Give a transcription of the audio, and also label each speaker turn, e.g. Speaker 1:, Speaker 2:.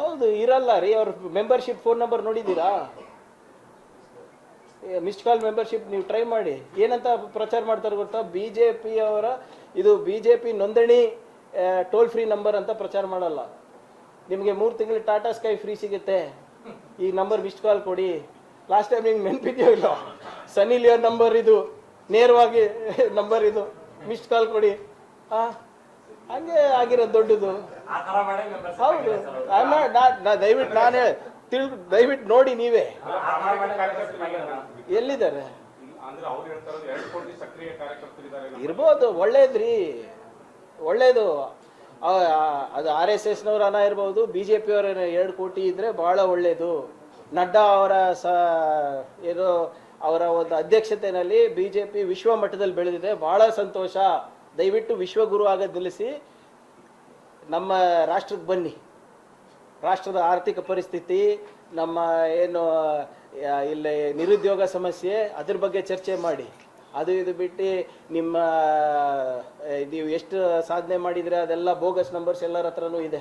Speaker 1: ಹೌದು, ಇರಲ್ಲ ರೀ, ಅವ್ರ ಮೆಂಬರ್ಶಿಪ್ ಫೋನ್ ನಂಬರ್ ನೋಡಿದ್ದೀರಾ? ಮಿಸ್ಡ್ ಕಾಲ್ ಮೆಂಬರ್ಶಿಪ್ ನೀವು ಟ್ರೈ ಮಾಡಿ. ಏನಂತ ಪ್ರಚಾರ ಮಾಡ್ತಾರೆ ಗೊತ್ತಾ? ಬಿ ಜೆ ಪಿ ಅವರ, ಇದು ಬಿ ಜೆ ಪಿ ನೋಂದಣಿ ಟೋಲ್ ಫ್ರೀ ನಂಬರ್ ಅಂತ ಪ್ರಚಾರ ಮಾಡಲ್ಲ. ನಿಮಗೆ ಮೂರು ತಿಂಗಳು ಟಾಟಾ ಸ್ಕೈ ಫ್ರೀ ಸಿಗುತ್ತೆ. ಈ ನಂಬರ್ ಮಿಸ್ಡ್ ಕಾಲ್ ಕೊಡಿ. ಲಾಸ್ಟ್ ಟೈಮ್ ನಿಮ್ಗೆ ನೆನಪಿದೆಯೋ ಇಲ್ಲ? ಸನಿ ಲಿಯೋನ್ ನಂಬರ್ ಇದು. ನೇರವಾಗಿ ನಂಬರ್ ಇದು. ಮಿಸ್ಡ್ ಕಾಲ್ ಕೊಡಿ. ಆ, ಹಂಗೆ ಆಗಿರೋದು ದೊಡ್ಡದು. ಹೌದು. ದಯವಿಟ್ಟು ನಾನು ತಿಳ್, ದಯವಿಟ್ಟು ನೋಡಿ ನೀವೇ. ಎಲ್ಲಿದ್ದಾರೆ? ಇರ್ಬೋದು, ಒಳ್ಳೇದ್ರಿ. ಒಳ್ಳೇದು. ಅದು ಆರ್ ಎಸ್ ಎಸ್ನವ್ರ ಹಣ ಇರ್ಬೋದು, ಬಿ ಜೆ ಪಿಯವರ ಎರಡು ಕೋಟಿ ಇದ್ರೆ ಬಹಳ ಒಳ್ಳೇದು. ನಡ್ಡಾ ಅವರ ಸ, ಏನು ಅವರ ಒಂದು ಅಧ್ಯಕ್ಷತೆಯಲ್ಲಿ ಬಿ ಜೆ ವಿಶ್ವ ಮಟ್ಟದಲ್ಲಿ ಬೆಳೆದಿದೆ. ಬಹಳ ಸಂತೋಷ. ದಯವಿಟ್ಟು ವಿಶ್ವಗುರು ಆಗೋದು ನಿಲ್ಲಿಸಿ ನಮ್ಮ ರಾಷ್ಟ್ರಕ್ಕೆ ಬನ್ನಿ. ರಾಷ್ಟ್ರದ ಆರ್ಥಿಕ ಪರಿಸ್ಥಿತಿ, ನಮ್ಮ ಏನು ಇಲ್ಲಿ ನಿರುದ್ಯೋಗ ಸಮಸ್ಯೆ, ಅದ್ರ ಬಗ್ಗೆ ಚರ್ಚೆ ಮಾಡಿ. ಅದು ಇದು ಬಿಟ್ಟು ನಿಮ್ಮ ನೀವು ಎಷ್ಟು ಸಾಧನೆ ಮಾಡಿದರೆ ಅದೆಲ್ಲ ಬೋಗಸ್ ನಂಬರ್ಸ್ ಎಲ್ಲರ ಹತ್ರನೂ ಇದೆ.